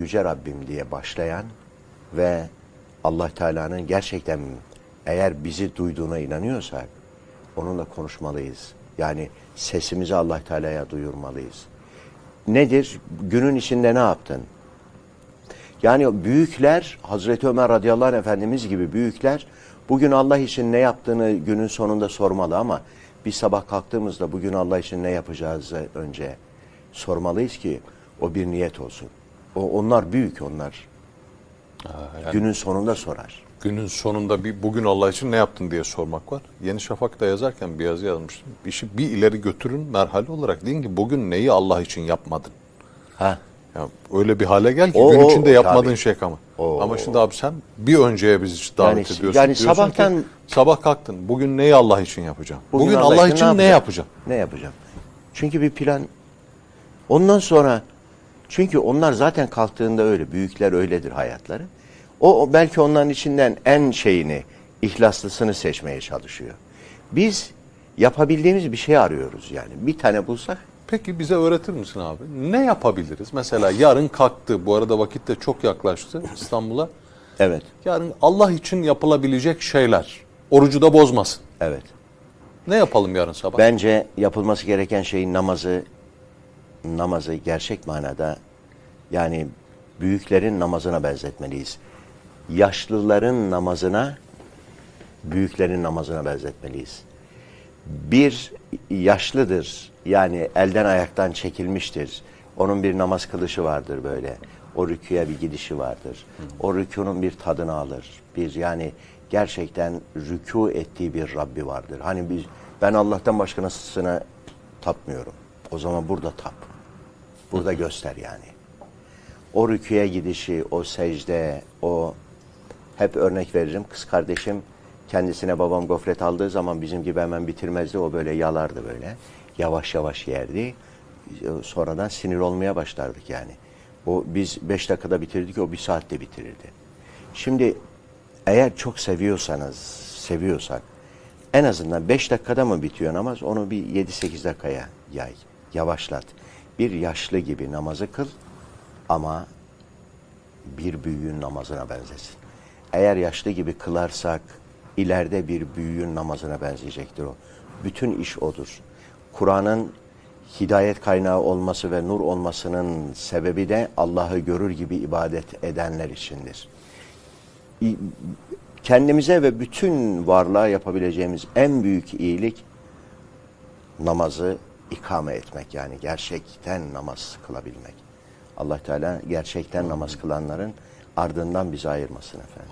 Yüce Rabbim diye başlayan ve Allah Teala'nın gerçekten eğer bizi duyduğuna inanıyorsak onunla konuşmalıyız. Yani sesimizi Allah Teala'ya duyurmalıyız. Nedir? Günün içinde ne yaptın? Yani büyükler, Hazreti Ömer radıyallahu anh Efendimiz gibi büyükler bugün Allah için ne yaptığını günün sonunda sormalı ama biz sabah kalktığımızda bugün Allah için ne yapacağızı önce sormalıyız ki o bir niyet olsun. O, onlar büyük onlar. Günün sonunda sorar. Günün sonunda bir bugün Allah için ne yaptın diye sormak var. Yeni Şafak'ta yazarken bir yazı yazmıştım. İşi bir ileri götürün merhale olarak deyin ki bugün neyi Allah için yapmadın? Ha. Ya öyle bir hale gel ki O- gün o- içinde yapmadığın tabii. şey kalma. O- Ama şimdi abi sen bir önceye bizi davet Yani- ediyorsun. yani Diyorsun sabahtan- ki, sabah kalktın. Bugün neyi Allah için yapacağım? Bugün, Bugün Allah, için ne yapacağım? yapacağım? Ne yapacağım? Çünkü bir plan. Ondan sonra çünkü onlar zaten kalktığında öyle. Büyükler öyledir hayatları. O, belki onların içinden en şeyini, ihlaslısını seçmeye çalışıyor. Biz yapabildiğimiz bir şey arıyoruz yani. Bir tane bulsak Peki bize öğretir misin abi? Ne yapabiliriz? Mesela yarın kalktı. Bu arada vakit de çok yaklaştı İstanbul'a. evet, Yarın Allah için yapılabilecek şeyler. Orucu da bozmasın. evet. Ne yapalım yarın sabah? Bence yapılması gereken şey namazı namazı gerçek manada yani büyüklerin namazına benzetmeliyiz. Yaşlıların namazına büyüklerin namazına benzetmeliyiz. Bir yaşlıdır yani elden ayaktan çekilmiştir. Onun bir namaz kılışı vardır böyle. O rüküye bir gidişi vardır. O rükûnun bir tadını alır. Bir yani gerçekten rükû ettiği bir Rabbi vardır. Hani biz ben Allah'tan başkasına tapmıyorum. O zaman burada tap. Burada göster yani. O rüküye gidişi, o secde, o hep örnek veririm. Kız kardeşim kendisine babam gofret aldığı zaman bizim gibi hemen bitirmezdi. O böyle yalardı böyle. Yavaş yavaş yerdi. Sonradan sinir olmaya başlardık yani. O biz beş dakikada bitirdik, o bir saatte bitirirdi. Şimdi eğer çok seviyorsanız, seviyorsak en azından beş dakikada mı bitiyor namaz? Onu bir yedi sekiz dakikaya yay, yavaşlat. Bir yaşlı gibi namazı kıl ama bir büyüğün namazına benzesin. Eğer yaşlı gibi kılarsak ileride bir büyüğün namazına benzeyecektir o. Bütün iş odur. Kur'an'ın hidayet kaynağı olması ve nur olmasının sebebi de Allah'ı görür gibi ibadet edenler içindir. Kendimize ve bütün varlığa yapabileceğimiz en büyük iyilik namazı ikame etmek yani gerçekten namaz kılabilmek. Allah Teala gerçekten namaz kılanların ardından bizi ayırmasın efendim.